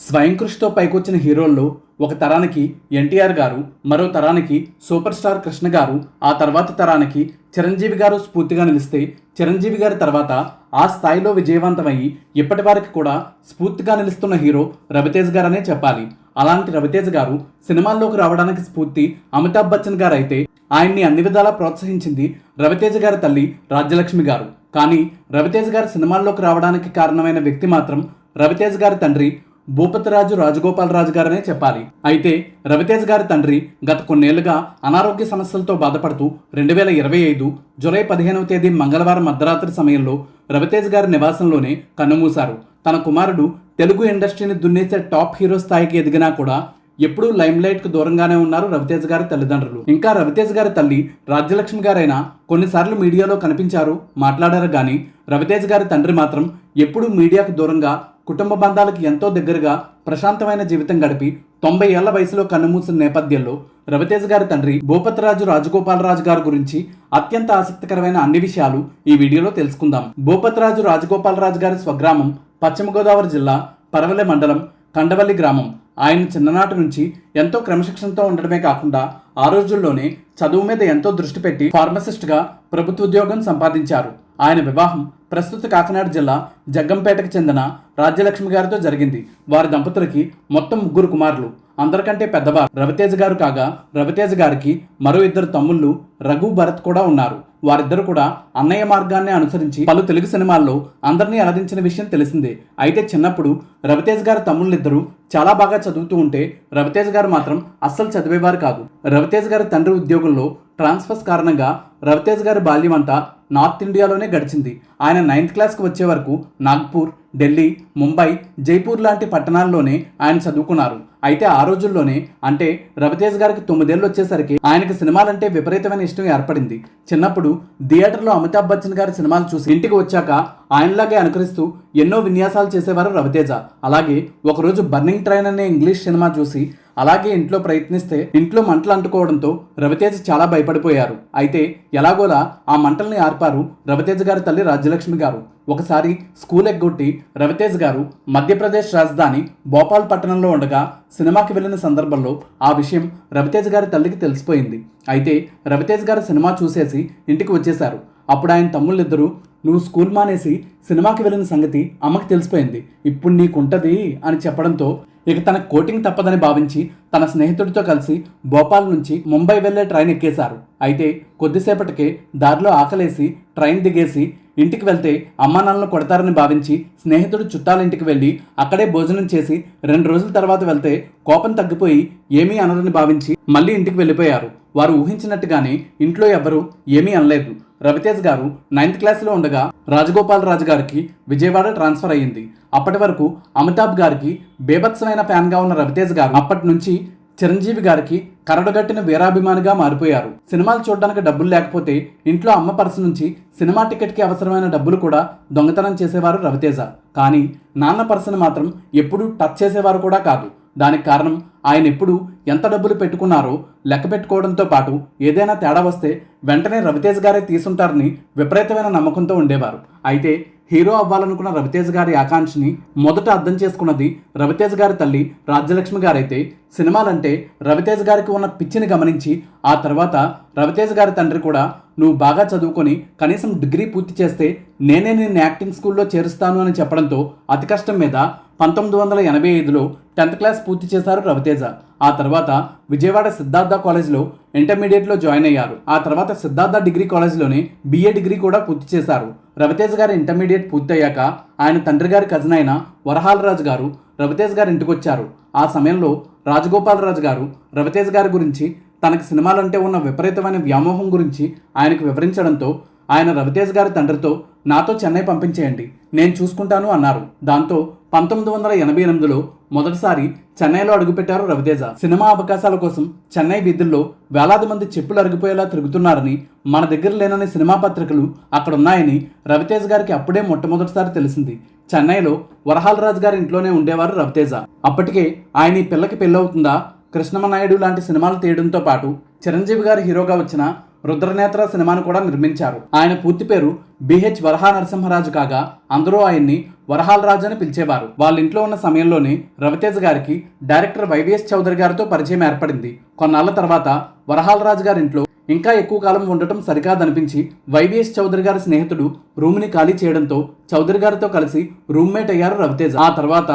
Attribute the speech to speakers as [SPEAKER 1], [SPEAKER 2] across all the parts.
[SPEAKER 1] స్వయం కృషితో పైకొచ్చిన హీరోల్లో ఒక తరానికి ఎన్టీఆర్ గారు మరో తరానికి సూపర్ స్టార్ కృష్ణ గారు ఆ తర్వాత తరానికి చిరంజీవి గారు స్ఫూర్తిగా నిలిస్తే చిరంజీవి గారి తర్వాత ఆ స్థాయిలో విజయవంతమయ్యి ఇప్పటి వరకు కూడా స్ఫూర్తిగా నిలుస్తున్న హీరో రవితేజ్ గారనే చెప్పాలి. అలాంటి రవితేజ్ గారు సినిమాల్లోకి రావడానికి స్ఫూర్తి అమితాబ్ బచ్చన్ గారు అయితే ఆయన్ని అన్ని విధాలా ప్రోత్సహించింది రవితేజ గారి తల్లి రాజ్యలక్ష్మి గారు. కానీ రవితేజ్ గారు సినిమాల్లోకి రావడానికి కారణమైన వ్యక్తి మాత్రం రవితేజ్ గారి తండ్రి భూపతిరాజు రాజగోపాలరాజు గారనే చెప్పాలి. అయితే రవితేజ్ గారి తండ్రి గత కొన్నేళ్ళుగా అనారోగ్య సమస్యలతో బాధపడుతూ రెండు వేల ఇరవై ఐదు జూలై పదిహేనవ తేదీ మంగళవారం మధ్యరాత్రి సమయంలో రవితేజ్ గారి నివాసంలోనే కన్నుమూశారు. తన కుమారుడు తెలుగు ఇండస్ట్రీని దున్నేసే టాప్ హీరో స్థాయికి ఎదిగినా కూడా ఎప్పుడూ లైమ్లైట్కు దూరంగానే ఉన్నారు రవితేజ్ గారి తల్లిదండ్రులు. ఇంకా రవితేజ్ గారి తల్లి రాజ్యలక్ష్మి గారైనా కొన్నిసార్లు మీడియాలో కనిపించారు మాట్లాడారు కానీ రవితేజ్ గారి తండ్రి మాత్రం ఎప్పుడూ మీడియాకు దూరంగా కుటుంబ బంధాలకు ఎంతో దగ్గరగా ప్రశాంతమైన జీవితం గడిపి తొంభై ఏళ్ళ వయసులో కన్నుమూసిన నేపథ్యంలో రవితేజ్ గారి తండ్రి భూపతిరాజు రాజగోపాలరాజు గారి గురించి అత్యంత ఆసక్తికరమైన అన్ని విషయాలు ఈ వీడియోలో తెలుసుకుందాం. భూపతిరాజు రాజగోపాలరాజు గారి స్వగ్రామం పశ్చిమ గోదావరి జిల్లా పరవలె మండలం కండవల్లి గ్రామం. ఆయన చిన్ననాటి నుంచి ఎంతో క్రమశిక్షణతో ఉండడమే కాకుండా ఆ రోజుల్లోనే చదువు మీద ఎంతో దృష్టి పెట్టి ఫార్మసిస్ట్గా ప్రభుత్వ ఉద్యోగం సంపాదించారు. ఆయన వివాహం ప్రస్తుత కాకినాడ జిల్లా జగ్గంపేటకు చెందిన రాజ్యలక్ష్మి గారితో జరిగింది. వారి దంపతులకి మొత్తం ముగ్గురు కుమారులు. అందరికంటే పెద్దవారు రవితేజ్ గారు కాగా రవితేజ్ గారికి మరో ఇద్దరు తమ్ముళ్ళు రఘు భరత్ కూడా ఉన్నారు. వారిద్దరు కూడా అన్నయ్య మార్గాన్ని అనుసరించి పలు తెలుగు సినిమాల్లో అందరినీ అలరించిన విషయం తెలిసిందే. అయితే చిన్నప్పుడు రవితేజ్ గారి తమ్ముళ్ళిద్దరూ చాలా బాగా చదువుతూ ఉంటే రవితేజ్ గారు మాత్రం అస్సలు చదివేవారు కాదు. రవితేజ్ గారి తండ్రి ఉద్యోగంలో ట్రాన్స్ఫర్స్ కారణంగా రవితేజ్ గారి బాల్యం అంతా నార్త్ ఇండియాలోనే గడిచింది. ఆయన నైన్త్ క్లాస్కి వచ్చే వరకు నాగ్పూర్ ఢిల్లీ ముంబై జైపూర్ లాంటి పట్టణాల్లోనే ఆయన చదువుకున్నారు. అయితే ఆ రోజుల్లోనే అంటే రవితేజ్ గారికి తొమ్మిదేళ్ళు వచ్చేసరికి ఆయనకి సినిమాలంటే విపరీతమైన ఇష్టం ఏర్పడింది. చిన్నప్పుడు థియేటర్లో అమితాబ్ బచ్చన్ గారి సినిమాలు చూసి ఇంటికి వచ్చాక ఆయనలాగే అనుకరిస్తూ ఎన్నో విన్యాసాలు చేసేవారు రవితేజ. అలాగే ఒకరోజు బర్నింగ్ ట్రైన్ అనే ఇంగ్లీష్ సినిమా చూసి అలాగే ఇంట్లో ప్రయత్నిస్తే ఇంట్లో మంటలు అంటుకోవడంతో రవితేజ చాలా భయపడిపోయారు. అయితే ఎలాగోలా ఆ మంటల్ని ఆర్పారు రవితేజ గారి తల్లి రాజ్యలక్ష్మి గారు. ఒకసారి స్కూల్ ఎగ్గొట్టి రవితేజ్ గారు మధ్యప్రదేశ్ రాజధాని భోపాల్ పట్టణంలో ఉండగా సినిమాకి వెళ్ళిన సందర్భంలో ఆ విషయం రవితేజ్ గారి తల్లికి తెలిసిపోయింది. అయితే రవితేజ్ గారు సినిమా చూసేసి ఇంటికి వచ్చేశారు. అప్పుడు ఆయన తమ్ముళ్ళిద్దరూ నువ్వు స్కూల్ మానేసి సినిమాకి వెళ్ళిన సంగతి అమ్మకి తెలిసిపోయింది. ఇప్పుడు నీకుంటది అని చెప్పడంతో ఇక తన కోటింగ్ తప్పదని భావించి తన స్నేహితుడితో కలిసి భోపాల్ నుంచి ముంబై వెళ్ళే ట్రైన్ ఎక్కేశారు. అయితే కొద్దిసేపటికే దారిలో ఆకలేసి ట్రైన్ దిగేసి ఇంటికి వెళ్తే అమ్మానాన్నలు కొడతారని భావించి స్నేహితుడు చుట్టాల ఇంటికి వెళ్ళి అక్కడే భోజనం చేసి రెండు రోజుల తర్వాత వెళ్తే కోపం తగ్గిపోయి ఏమీ అనరని భావించి మళ్ళీ ఇంటికి వెళ్ళిపోయారు. వారు ఊహించినట్టుగానే ఇంట్లో ఎవ్వరూ ఏమీ అనలేదు. రవితేజ్ గారు నైన్త్ క్లాస్లో ఉండగా రాజగోపాల్ రాజు గారికి విజయవాడ ట్రాన్స్ఫర్ అయ్యింది. అప్పటి వరకు అమితాబ్ గారికి బేభత్సమైన ఫ్యాన్గా ఉన్న రవితేజ్ గారు అప్పటి నుంచి చిరంజీవి గారికి కరడగట్టిన వీరాభిమానిగా మారిపోయారు. సినిమాలు చూడడానికి డబ్బులు లేకపోతే ఇంట్లో అమ్మ పర్సు నుంచి సినిమా టికెట్కి అవసరమైన డబ్బులు కూడా దొంగతనం చేసేవారు రవితేజ. కానీ నాన్న పర్సును మాత్రం ఎప్పుడూ టచ్ చేసేవారు కూడా కాదు. దానికి కారణం ఆయన ఎప్పుడు ఎంత డబ్బులు పెట్టుకున్నారో లెక్క పెట్టుకోవడంతో పాటు ఏదైనా తేడా వస్తే వెంటనే రవితేజ్ గారే తీసుంటారని విపరీతమైన నమ్మకంతో ఉండేవారు. అయితే హీరో అవ్వాలనుకున్న రవితేజ్ గారి ఆకాంక్షని మొదట అర్థం చేసుకున్నది రవితేజ్ గారి తల్లి రాజ్యలక్ష్మి గారైతే సినిమాలంటే రవితేజ్ గారికి ఉన్న పిచ్చిని గమనించి ఆ తర్వాత రవితేజ్ గారి తండ్రి కూడా నువ్వు బాగా చదువుకొని కనీసం డిగ్రీ పూర్తి చేస్తే నేనే నిన్ను యాక్టింగ్ స్కూల్లో చేరుస్తాను అని చెప్పడంతో అతి కష్టం మీద పంతొమ్మిది వందల ఎనభై ఐదులో టెన్త్ క్లాస్ పూర్తి చేశారు రవితేజ. ఆ తర్వాత విజయవాడ సిద్ధార్థ కాలేజ్లో ఇంటర్మీడియట్లో జాయిన్ అయ్యారు. ఆ తర్వాత సిద్ధార్థ డిగ్రీ కాలేజ్లోనే బీఏ డిగ్రీ కూడా పూర్తి చేశారు. రవితేజ్ గారి ఇంటర్మీడియట్ పూర్తయ్యాక ఆయన తండ్రి గారి కజిన్ అయిన వరహాలరాజు గారు రవితేజ్ గారి ఇంటికి వచ్చారు. ఆ సమయంలో రాజగోపాలరాజు గారు రవితేజ్ గారి గురించి తనకు సినిమాలంటే ఉన్న విపరీతమైన వ్యామోహం గురించి ఆయనకు వివరించడంతో ఆయన రవితేజ్ గారి తండ్రితో నాతో చెన్నై పంపించేయండి నేను చూసుకుంటాను అన్నారు. దాంతో పంతొమ్మిది వందల ఎనభై ఎనిమిదిలో మొదటిసారి చెన్నైలో అడుగుపెట్టారు రవితేజ. సినిమా అవకాశాల కోసం చెన్నై వీధుల్లో వేలాది మంది చెప్పులు అరిగిపోయేలా తిరుగుతున్నారని మన దగ్గర లేనని సినిమా పత్రికలు అక్కడ ఉన్నాయని రవితేజ్ గారికి అప్పుడే మొట్టమొదటిసారి తెలిసింది. చెన్నైలో వరహాలరాజు గారి ఇంట్లోనే ఉండేవారు రవితేజ. అప్పటికే ఆయన ఈ పిల్లకి పెళ్ళవుతుందా కృష్ణమనాయుడు లాంటి సినిమాలు తీయడంతో పాటు చిరంజీవి గారి హీరోగా వచ్చిన రుద్రనేత్ర సినిమాను కూడా నిర్మించారు. ఆయన పూర్తి పేరు బిహెచ్ వరహా నరసింహరాజు కాగా అందరూ ఆయన్ని వరహాల్ రాజు అని పిలిచేవారు. వాళ్ళ ఇంట్లో ఉన్న సమయంలోనే రవితేజ గారికి డైరెక్టర్ వైవిఎస్ చౌదరి గారితో పరిచయం ఏర్పడింది. కొన్నాళ్ళ తర్వాత వరహాల్ రాజు గారి ఇంట్లో ఇంకా ఎక్కువ కాలం ఉండటం సరికాదనిపించి వైవిఎస్ చౌదరి గారి స్నేహితుడు రూమ్ని ఖాళీ చేయడంతో చౌదరి గారితో కలిసి రూమ్మేట్ అయ్యారు రవితేజ. ఆ తర్వాత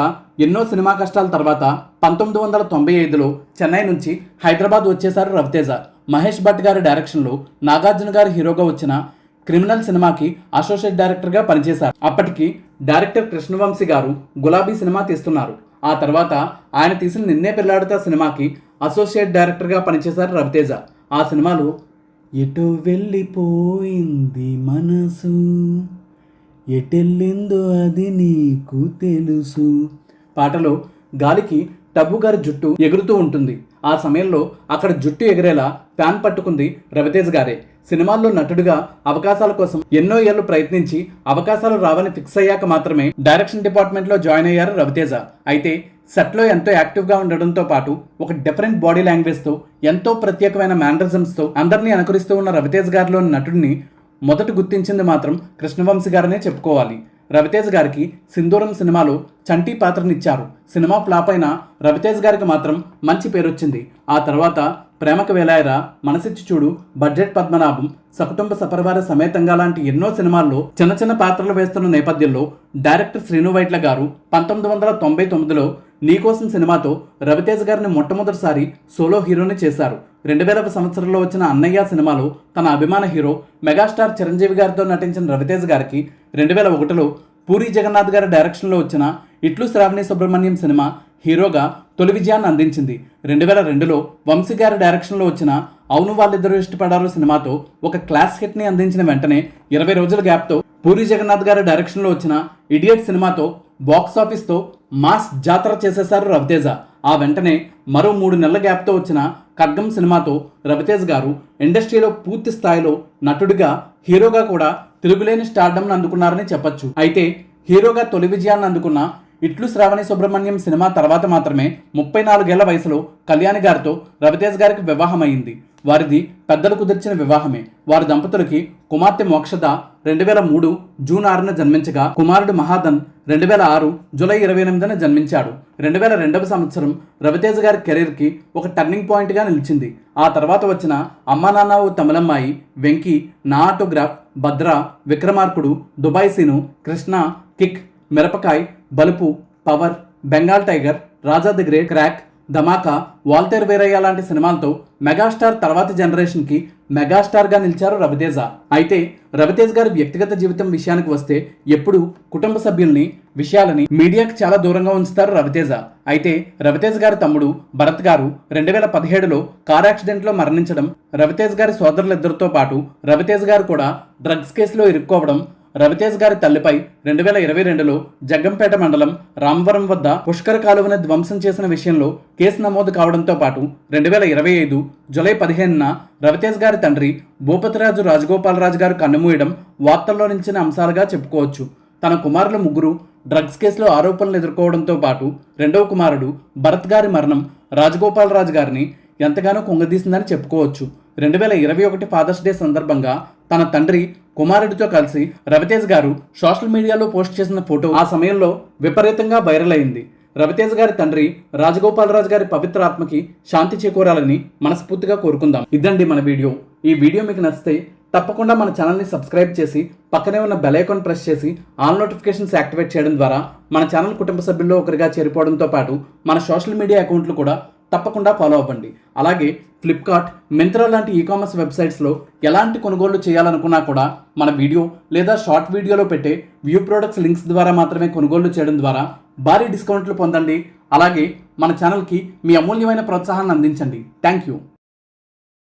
[SPEAKER 1] ఎన్నో సినిమా కష్టాల తర్వాత పంతొమ్మిది వందల తొంభై ఐదులో చెన్నై నుంచి హైదరాబాద్ వచ్చేశారు రవితేజ. మహేష్ భట్ గారి డైరెక్షన్లో నాగార్జున గారి హీరోగా వచ్చిన క్రిమినల్ సినిమాకి అసోసియేట్ డైరెక్టర్గా పనిచేశారు. అప్పటికి డైరెక్టర్ కృష్ణవంశీ గారు గులాబీ సినిమా తీస్తున్నారు. ఆ తర్వాత ఆయన తీసిన నిన్నే పెళ్ళాడుతా సినిమాకి అసోసియేట్ డైరెక్టర్గా పనిచేశారు రవితేజ. ఆ సినిమాలో ఎటు వెళ్ళిపోయింది మనసు ఎటెళ్ళిందో అది నీకు తెలుసు. పాటలో గాలికి టబ్బు గారి జుట్టు ఎగురుతూ ఉంటుంది. ఆ సమయంలో అక్కడ జుట్టు ఎగిరేలా ఫ్యాన్ పట్టుకుంది రవితేజ్ గారే. సినిమాల్లో నటుడిగా అవకాశాల కోసం ఎన్నో ఏళ్ళు ప్రయత్నించి అవకాశాలు రావని ఫిక్స్ అయ్యాక మాత్రమే డైరెక్షన్ డిపార్ట్మెంట్లో జాయిన్ అయ్యారు రవితేజ. అయితే సెట్లో ఎంతో యాక్టివ్గా ఉండడంతో పాటు ఒక డిఫరెంట్ బాడీ లాంగ్వేజ్తో ఎంతో ప్రత్యేకమైన మ్యానరిజమ్స్తో అందరినీ అనుకరిస్తూ ఉన్న రవితేజ్ గారిలోని నటుడిని మొదట గుర్తించింది మాత్రం కృష్ణవంశీ గారనే చెప్పుకోవాలి. రవితేజ్ గారికి సింధూరం సినిమాలో చంటి పాత్రనిచ్చారు. సినిమా ఫ్లాప్ అయిన రవితేజ్ గారికి మాత్రం మంచి పేరొచ్చింది. ఆ తర్వాత ప్రేమకు వేలాయరా మనసిచ్చి చూడు బడ్జెట్ పద్మనాభం సకుటుంబ సపరివార సమేతంగా లాంటి ఎన్నో సినిమాల్లో చిన్న చిన్న పాత్రలు వేస్తున్న నేపథ్యంలో డైరెక్టర్ శ్రీను వైట్ల గారు పంతొమ్మిది వందల తొంభై తొమ్మిదిలో నీకోసం సినిమాతో రవితేజ గారిని మొట్టమొదటిసారి సోలో హీరోని చేశారు. రెండు వేల సంవత్సరంలో వచ్చిన అన్నయ్య సినిమాలో తన అభిమాన హీరో మెగాస్టార్ చిరంజీవి గారితో నటించిన రవితేజ గారికి రెండు వేల ఒకటిలో పూరి జగన్నాథ్ గారి డైరెక్షన్లో వచ్చిన ఇట్లు శ్రావణి సుబ్రహ్మణ్యం సినిమా హీరోగా తొలి విజయాన్ని అందించింది. రెండు వేల రెండులో వంశీ గారి డైరెక్షన్లో వచ్చిన అవును వాళ్ళిద్దరూ ఇష్టపడారు సినిమాతో ఒక క్లాస్ హిట్ని అందించిన వెంటనే ఇరవై రోజుల గ్యాప్తో పూరి జగన్నాథ్ గారి డైరెక్షన్లో వచ్చిన ఇడియట్ సినిమాతో బాక్స్ ఆఫీస్తో మాస్ జాతర చేసేశారు రవితేజ. ఆ వెంటనే మరో మూడు నెలల గ్యాప్తో వచ్చిన ఖడ్గం సినిమాతో రవితేజ్ గారు ఇండస్ట్రీలో పూర్తి స్థాయిలో నటుడిగా హీరోగా కూడా తిరుగులేని స్టార్డమ్ను అందుకున్నారని చెప్పొచ్చు. అయితే హీరోగా తొలి విజయాన్ని అందుకున్న ఇట్లు శ్రావణి సుబ్రహ్మణ్యం సినిమా తర్వాత మాత్రమే ముప్పై నాలుగేళ్ళ వయసులో కళ్యాణి గారితో రవితేజ్ గారికి వివాహమైంది. వారిది పెద్దలు కుదిర్చిన వివాహమే. వారి దంపతులకి కుమార్తె మోక్షద రెండు వేల మూడు జూన్ ఆరున జన్మించగా కుమారుడు మహాదన్ రెండు వేల ఆరు జూలై ఇరవై ఎనిమిదిన జన్మించాడు. రెండు వేల రెండవ సంవత్సరం రవితేజ గారి కెరీర్కి ఒక టర్నింగ్ పాయింట్గా నిలిచింది. ఆ తర్వాత వచ్చిన అమ్మా నాన్న ఓ తమిళమ్మాయి Venky Naa autograph Bhadra Vikramarkudu Dubai Seenu Krishna kick Mirapakay Balupu power Bengal tiger Raja the great crack Dhamaka Waltair Veerayya లాంటి సినిమాలతో మెగాస్టార్ తర్వాతి జనరేషన్కి మెగాస్టార్గా నిలిచారు రవితేజ. అయితే రవితేజ్ గారి వ్యక్తిగత జీవితం విషయానికి వస్తే ఎప్పుడు కుటుంబ సభ్యుల్ని విషయాలని మీడియాకు చాలా దూరంగా ఉంచుతారు రవితేజ. అయితే రవితేజ్ గారి తమ్ముడు భరత్ గారు రెండు వేల పదిహేడులో కార్ యాక్సిడెంట్లో మరణించడం రవితేజ్ గారి సోదరులిద్దరితో పాటు రవితేజ్ గారు కూడా డ్రగ్స్ కేసులో ఇరుక్కోవడం రవితేజ్ గారి తల్లిపై రెండు వేల ఇరవై రెండులో జగ్గంపేట మండలం రామవరం వద్ద పుష్కర కాలువను ధ్వంసం చేసిన విషయంలో కేసు నమోదు కావడంతో పాటు రెండు వేల ఇరవై ఐదు జూలై పదిహేనున రవితేజ్ గారి తండ్రి భూపతిరాజు రాజగోపాలరాజు గారు కన్నుమూయడం వార్తల్లో నిలిచిన అంశాలుగా చెప్పుకోవచ్చు. తన కుమారులు ముగ్గురు డ్రగ్స్ కేసులో ఆరోపణలు ఎదుర్కోవడంతో పాటు రెండవ కుమారుడు భరత్ గారి మరణం రాజగోపాలరాజు గారిని ఎంతగానో కుంగదీసిందని చెప్పుకోవచ్చు. రెండు వేల ఇరవై ఒకటి ఫాదర్స్ డే సందర్భంగా తన తండ్రి కుమారుడితో కలిసి రవితేజ్ గారు సోషల్ మీడియాలో పోస్ట్ చేసిన ఫోటో ఆ సమయంలో విపరీతంగా వైరల్ అయింది. రవితేజ్ గారి తండ్రి రాజగోపాలరాజు గారి పవిత్ర ఆత్మకి శాంతి చేకూరాలని మనస్ఫూర్తిగా కోరుకుందాం. ఇదండి మన వీడియో. ఈ వీడియో మీకు నచ్చితే తప్పకుండా మన ఛానల్ని సబ్స్క్రైబ్ చేసి పక్కనే ఉన్న బెల్ ఐకాన్ ప్రెస్ చేసి ఆల్ నోటిఫికేషన్స్ యాక్టివేట్ చేయడం ద్వారా మన ఛానల్ కుటుంబ సభ్యుల్లో ఒకరిగా చేరిపోవడంతో పాటు మన సోషల్ మీడియా అకౌంట్లు కూడా తప్పకుండా ఫాలో అవ్వండి. అలాగే ఫ్లిప్కార్ట్ మింత్రా లాంటి ఈ కామర్స్ వెబ్సైట్స్లో ఎలాంటి కొనుగోళ్ళు చేయాలనుకున్నా కూడా మన వీడియో లేదా షార్ట్ వీడియోలో పెట్టే వ్యూ ప్రోడక్ట్స్ లింక్స్ ద్వారా మాత్రమే కొనుగోళ్ళు చేయడం ద్వారా భారీ డిస్కౌంట్లు పొందండి. అలాగే మన ఛానల్కి మీ అమూల్యమైన ప్రోత్సాహాన్ని అందించండి. Thank you